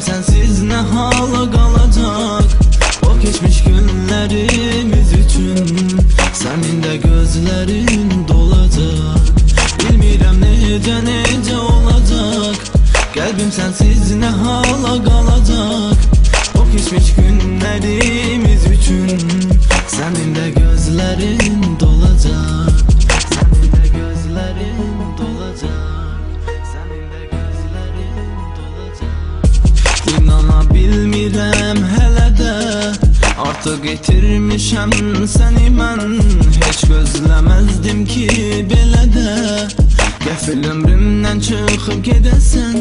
Kalbim sensiz ne hala kalacak? O geçmiş günlerimiz için Senin de gözlerin dolacak. Bilmirəm necə necə olacak. Kalbim sensiz ne hala kalacak? O geçmiş günlerimiz için Senin de gözlerin dolacak Artıq itirmişəm səni mən Heç gözləməzdim ki belə də Qəfil ömrümdən çıxıb gedəsən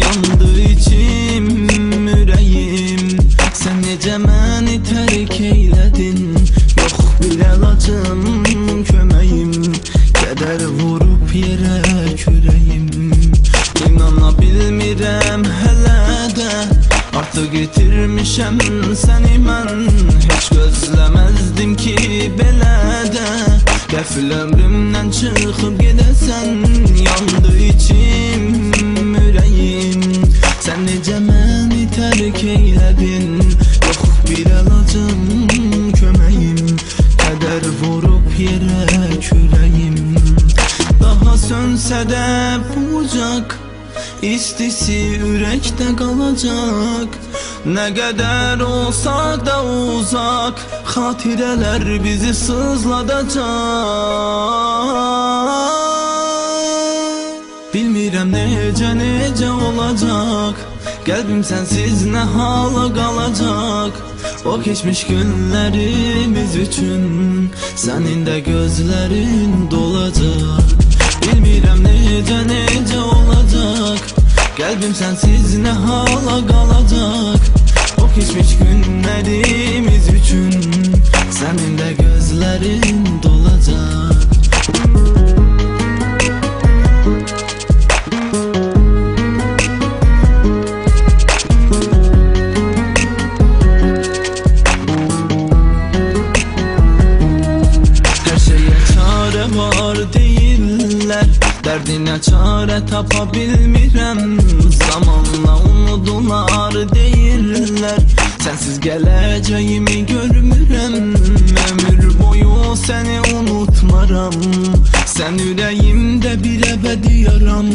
Yandı içim, ürəyim Sən necə məni tərk eylədin Yox bir əlacım, köməyim Kədər vurub yerə kürəyim İnana bilmirəm hələ də Artıq itirmişəm səni Qəfil ömrümdən çıxıb gedəsən Yandı içim, ürəyim Sən necə məni tərk eylədin Yox bir əlacım, köməyim Kədər vurub yerə kürəyim Daha sönsə də bucaq İstisi ürəkdə qalacaq Nə qədər olsaq da uzaq Xatirələr bizi sızladacaq Bilmirəm necə necə olacaq Qəlbim sənsiz nə hala qalacaq O keçmiş günlərimiz üçün Sənin də gözlərin dolacaq Bilmirəm necə necə olacaq Qəlbim sənsiz nə hala qalacaq O keçmiş günlərimiz üçün Sənin də gözlərin dolacaq Her şeye çare var değiller Derdine çare tapabilmirəm Zamanla Sensiz geleceğimi görmürəm Ömür boyu seni unutmaram. Sen yüreğimde bir ebedi yaram.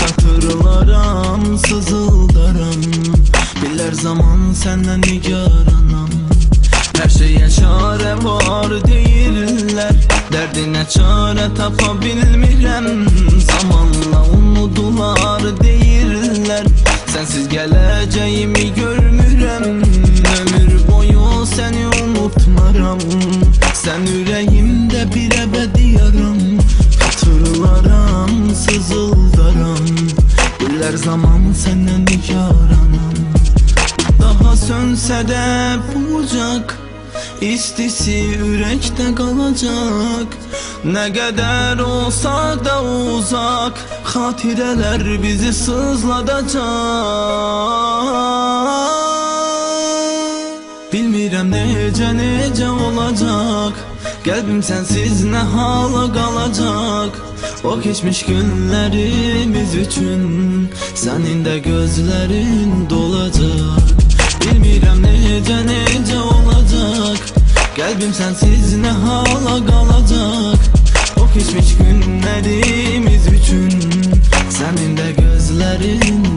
Hatırlaram, sızıldaram Bilər zaman senden nigaranam. Her şeye çare var değiller. Derdine çare tapabilmirəm Zamanla unudular değiller. Sensiz geleceğimi unutmaram Sen yüreğimde bir ebedi yaram Hatırlaram, sızıldaram Bilər zaman senden nigaranam daha sönsə də bucaq İstisi ürəkdə qalacaq Nə qədər olsa da uzaq Xatirələr bizi sızladacaq Bilirəm necə necə olacaq Qəlbim sənsiz nə hala qalacaq O keçmiş günlərimiz üçün Sənin də gözlərin dolacaq Bilmirəm necə necə olacaq Qəlbim sənsiz nə hala qalacaq O keçmiş günlərimiz üçün Sənin də gözlərin